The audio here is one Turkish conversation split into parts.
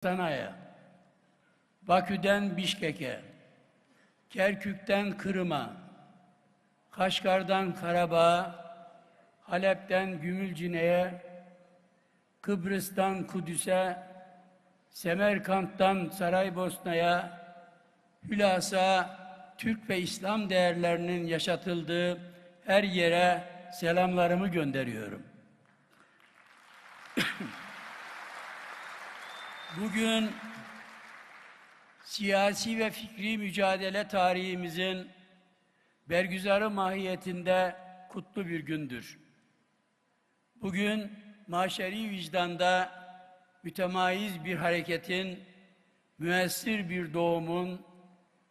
Astana'ya, Bakü'den Bişkek'e, Kerkük'ten Kırım'a, Kaşgar'dan Karabağ'a, Halep'ten Gümülcine'ye, Kıbrıs'tan Kudüs'e, Semerkant'tan Saraybosna'ya, hülasa Türk ve İslam değerlerinin yaşatıldığı her yere selamlarımı gönderiyorum. Bugün siyasi ve fikri mücadele tarihimizin bergüzarı mahiyetinde kutlu bir gündür. Bugün maşeri vicdanda mütemayiz bir hareketin, müessir bir doğumun,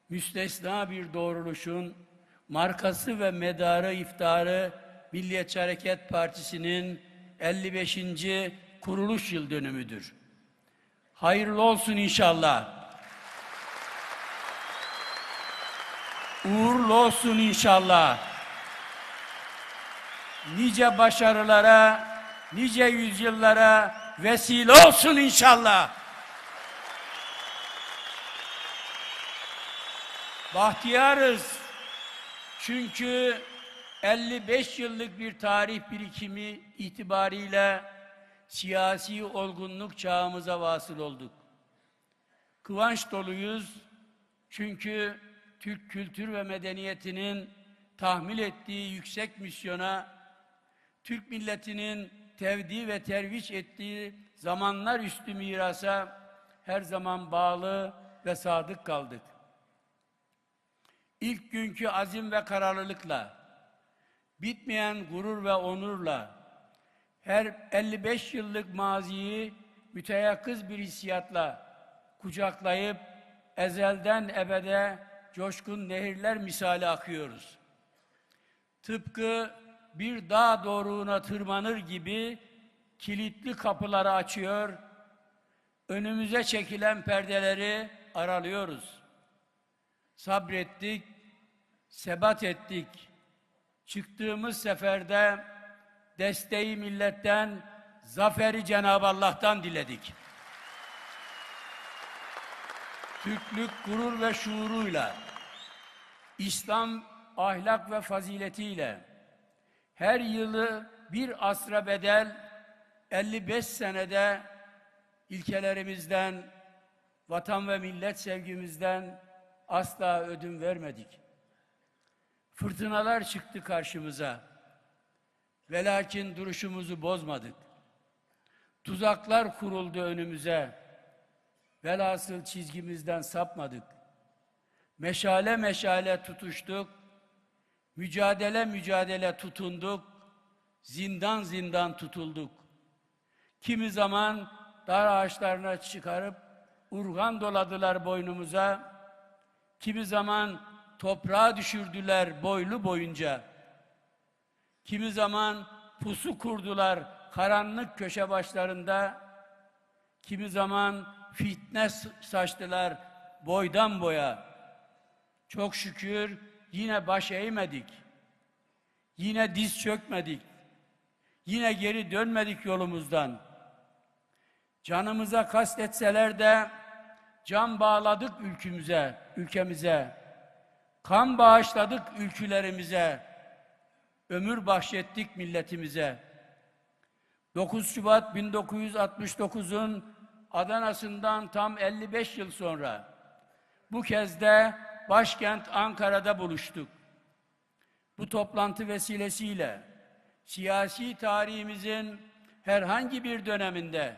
müstesna bir doğruluşun, markası ve medarı iftarı Milliyetçi Hareket Partisi'nin 55. kuruluş yıl dönümüdür. Hayırlı olsun inşallah. Uğurlu olsun inşallah. Nice başarılara, nice yüzyıllara vesile olsun inşallah. Bahtiyarız. Çünkü 55 yıllık bir tarih birikimi itibariyle siyasi olgunluk çağımıza vasıl olduk. Kıvanç doluyuz çünkü Türk kültür ve medeniyetinin tahmil ettiği yüksek misyona, Türk milletinin tevdi ve terviç ettiği zamanlar üstü mirasa her zaman bağlı ve sadık kaldık. İlk günkü azim ve kararlılıkla, bitmeyen gurur ve onurla, her 55 yıllık maziyi müteyakkız bir hissiyatla kucaklayıp ezelden ebede coşkun nehirler misali akıyoruz. Tıpkı bir dağ doruğuna tırmanır gibi kilitli kapıları açıyor, önümüze çekilen perdeleri aralıyoruz. Sabrettik, sebat ettik. Çıktığımız seferde desteği milletten, zaferi Cenab-ı Allah'tan diledik. Türklük gurur ve şuuruyla, İslam ahlak ve faziletiyle, her yılı bir asra bedel 55 senede ilkelerimizden, vatan ve millet sevgimizden asla ödün vermedik. Fırtınalar çıktı karşımıza. Ve lakin duruşumuzu bozmadık. Tuzaklar kuruldu önümüze. Velhasıl çizgimizden sapmadık. Meşale meşale tutuştuk. Mücadele mücadele tutunduk. Zindan zindan tutulduk. Kimi zaman dar ağaçlarına çıkarıp urgan doladılar boynumuza. Kimi zaman toprağa düşürdüler boylu boyunca. Kimi zaman pusu kurdular karanlık köşe başlarında. Kimi zaman fitne saçtılar boydan boya. Çok şükür yine baş eğmedik. Yine diz çökmedik. Yine geri dönmedik yolumuzdan. Canımıza kastetseler de can bağladık ülkümüze, ülkemize. Kan bağışladık ülkülerimize ömür bahşettik milletimize. 9 Şubat 1969'un Adana'sından tam 55 yıl sonra bu kez de başkent Ankara'da buluştuk. Bu toplantı vesilesiyle siyasi tarihimizin herhangi bir döneminde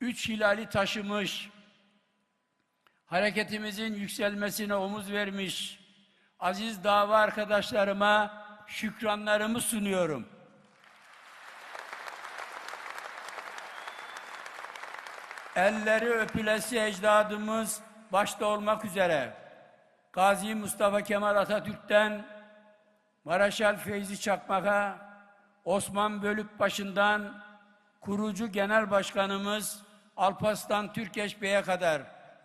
üç hilali taşımış, hareketimizin yükselmesine omuz vermiş aziz dava arkadaşlarıma şükranlarımı sunuyorum. Elleri öpülesi ecdadımız başta olmak üzere Gazi Mustafa Kemal Atatürk'ten Maraşal Feyzi Çakmak'a Osman Bölükbaşı'ndan kurucu genel başkanımız Alpaslan Türkeş Bey'e kadar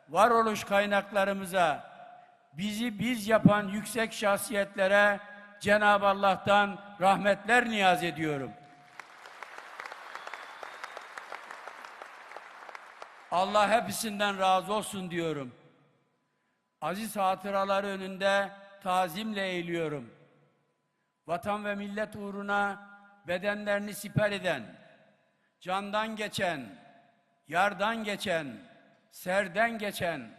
varoluş kaynaklarımıza bizi biz yapan yüksek şahsiyetlere Cenab-ı Allah'tan rahmetler niyaz ediyorum. Allah hepsinden razı olsun diyorum. Aziz hatıraları önünde tazimle eğiliyorum. Vatan ve millet uğruna bedenlerini siper eden, candan geçen, yardan geçen, serden geçen,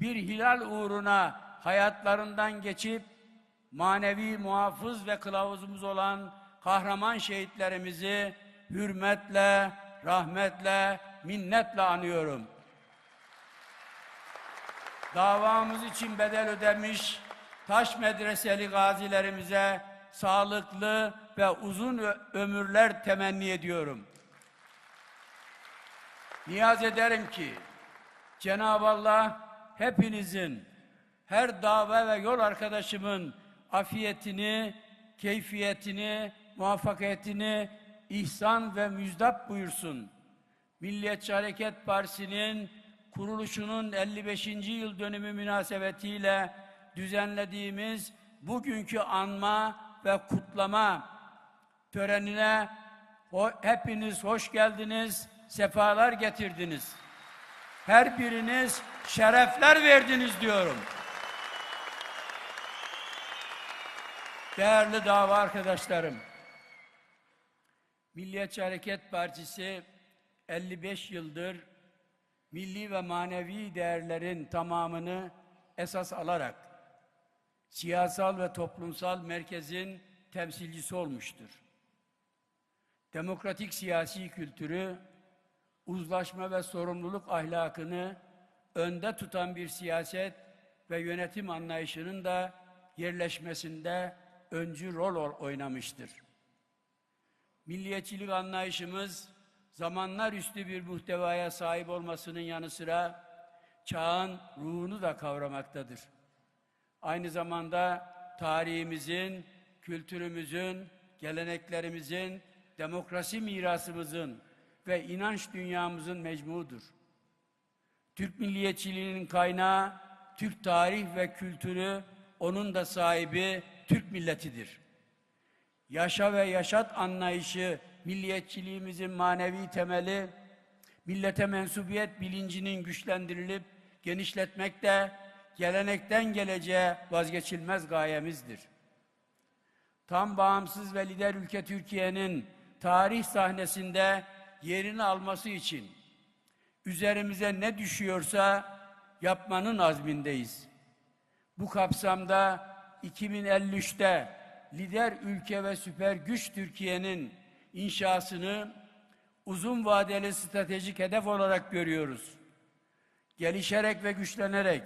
bir hilal uğruna hayatlarından geçip manevi muhafız ve kılavuzumuz olan kahraman şehitlerimizi hürmetle, rahmetle, minnetle anıyorum. Davamız için bedel ödemiş taş medreseli gazilerimize sağlıklı ve uzun ömürler temenni ediyorum. Niyaz ederim ki Cenab-ı Allah hepinizin, her dava ve yol arkadaşımın afiyetini, keyfiyetini, muvaffakiyetini ihsan ve müjdat buyursun. Milliyetçi Hareket Partisi'nin kuruluşunun 55. yıl dönümü münasebetiyle düzenlediğimiz bugünkü anma ve kutlama törenine hepiniz hoş geldiniz, sefalar getirdiniz. Her biriniz şerefler verdiniz diyorum. Değerli dava arkadaşlarım, Milliyetçi Hareket Partisi 55 yıldır milli ve manevi değerlerin tamamını esas alarak siyasal ve toplumsal merkezin temsilcisi olmuştur. Demokratik siyasi kültürü, uzlaşma ve sorumluluk ahlakını önde tutan bir siyaset ve yönetim anlayışının da yerleşmesinde öncü rol ol- oynamıştır. Milliyetçilik anlayışımız zamanlar üstü bir muhtevaya sahip olmasının yanı sıra çağın ruhunu da kavramaktadır. Aynı zamanda tarihimizin, kültürümüzün, geleneklerimizin, demokrasi mirasımızın ve inanç dünyamızın mecmudur. Türk milliyetçiliğinin kaynağı, Türk tarih ve kültürü, onun da sahibi Türk milletidir. Yaşa ve yaşat anlayışı milliyetçiliğimizin manevi temeli, millete mensubiyet bilincinin güçlendirilip genişletmek de gelenekten geleceğe vazgeçilmez gayemizdir. Tam bağımsız ve lider ülke Türkiye'nin tarih sahnesinde yerini alması için üzerimize ne düşüyorsa yapmanın azmindeyiz. Bu kapsamda 2053'te lider ülke ve süper güç Türkiye'nin inşasını uzun vadeli stratejik hedef olarak görüyoruz. Gelişerek ve güçlenerek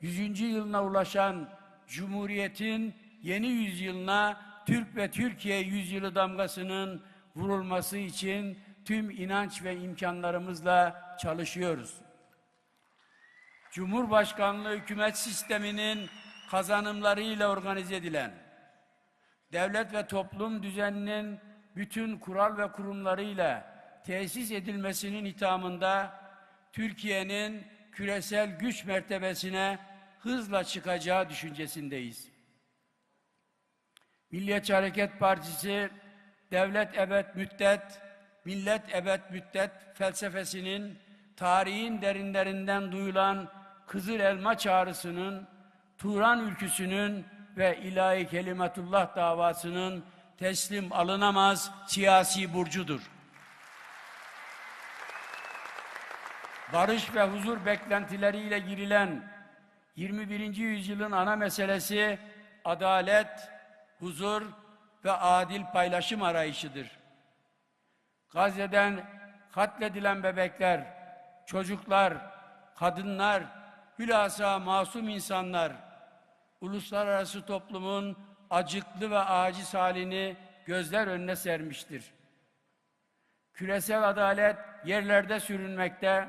100. yılına ulaşan Cumhuriyet'in yeni yüzyılına Türk ve Türkiye yüzyılı damgasının vurulması için tüm inanç ve imkanlarımızla çalışıyoruz. Cumhurbaşkanlığı hükümet sisteminin kazanımlarıyla organize edilen, devlet ve toplum düzeninin bütün kural ve kurumlarıyla tesis edilmesinin hitamında Türkiye'nin küresel güç mertebesine hızla çıkacağı düşüncesindeyiz. Milliyetçi Hareket Partisi devlet ebed müddet, millet ebed müddet felsefesinin tarihin derinlerinden duyulan Kızıl Elma çağrısının, Turan ülküsünün ve ilahi kelimetullah davasının teslim alınamaz siyasi burcudur. Barış ve huzur beklentileriyle girilen 21. yüzyılın ana meselesi adalet, huzur ve adil paylaşım arayışıdır. Gazze'den katledilen bebekler, çocuklar, kadınlar, hülasa masum insanlar, uluslararası toplumun acıklı ve aciz halini gözler önüne sermiştir. Küresel adalet yerlerde sürünmekte,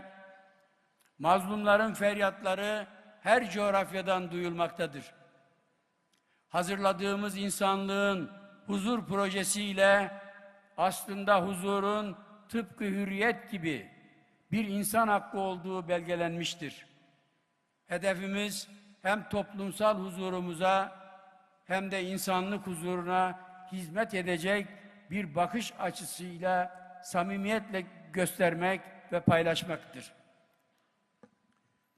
mazlumların feryatları her coğrafyadan duyulmaktadır. Hazırladığımız insanlığın huzur projesiyle aslında huzurun tıpkı hürriyet gibi bir insan hakkı olduğu belgelenmiştir. Hedefimiz hem toplumsal huzurumuza hem de insanlık huzuruna hizmet edecek bir bakış açısıyla samimiyetle göstermek ve paylaşmaktır.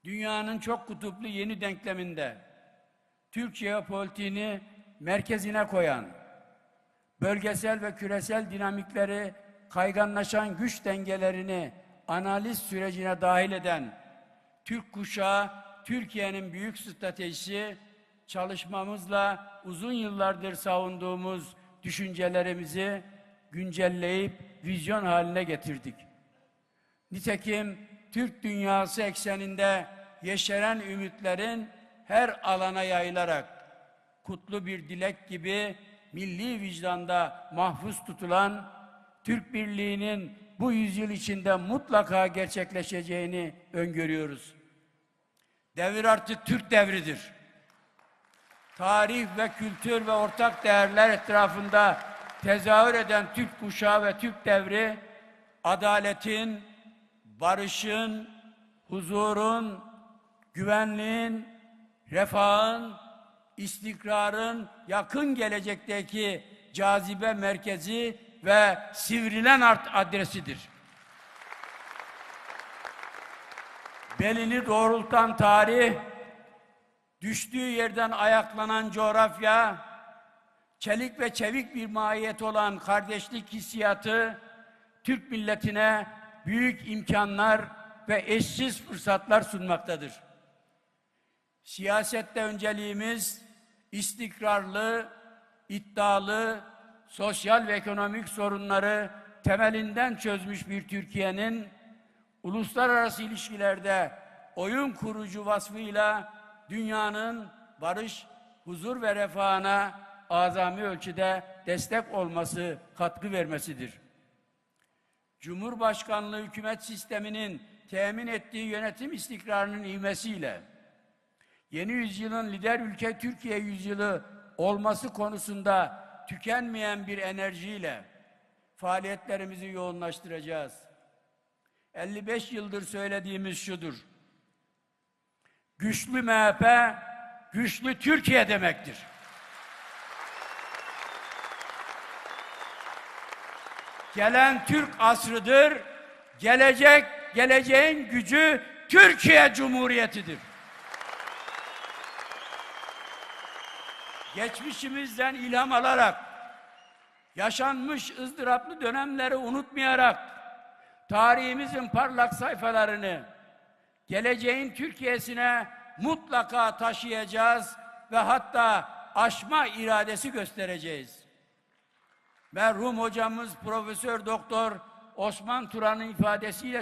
dünyanın çok kutuplu yeni denkleminde Türk jeopolitiğini merkezine koyan, bölgesel ve küresel dinamikleri kayganlaşan güç dengelerini analiz sürecine dahil eden Türk kuşağı Türkiye'nin büyük stratejisi çalışmamızla uzun yıllardır savunduğumuz düşüncelerimizi güncelleyip vizyon haline getirdik. Nitekim Türk dünyası ekseninde yeşeren ümitlerin her alana yayılarak kutlu bir dilek gibi milli vicdanda mahfuz tutulan Türk Birliği'nin bu yüzyıl içinde mutlaka gerçekleşeceğini öngörüyoruz. Devir artık Türk devridir. Tarih ve kültür ve ortak değerler etrafında tezahür eden Türk kuşağı ve Türk devri adaletin, barışın, huzurun, güvenliğin, refahın, istikrarın yakın gelecekteki cazibe merkezi ve sivrilen art adresidir. Belini doğrultan tarih, düştüğü yerden ayaklanan coğrafya, çelik ve çevik bir mahiyet olan kardeşlik hissiyatı, Türk milletine büyük imkanlar ve eşsiz fırsatlar sunmaktadır. Siyasette önceliğimiz istikrarlı, iddialı, sosyal ve ekonomik sorunları temelinden çözmüş bir Türkiye'nin uluslararası ilişkilerde oyun kurucu vasfıyla dünyanın barış, huzur ve refahına azami ölçüde destek olması, katkı vermesidir. Cumhurbaşkanlığı hükümet sisteminin temin ettiği yönetim istikrarının ivmesiyle yeni yüzyılın lider ülke Türkiye yüzyılı olması konusunda tükenmeyen bir enerjiyle faaliyetlerimizi yoğunlaştıracağız. 55 yıldır söylediğimiz şudur. Güçlü MHP, güçlü Türkiye demektir. Gelen Türk asrıdır, gelecek, geleceğin gücü Türkiye Cumhuriyeti'dir. Geçmişimizden ilham alarak, yaşanmış ızdıraplı dönemleri unutmayarak, tarihimizin parlak sayfalarını geleceğin Türkiye'sine mutlaka taşıyacağız ve hatta aşma iradesi göstereceğiz. Merhum hocamız Profesör Doktor Osman Turan'ın ifadesiyle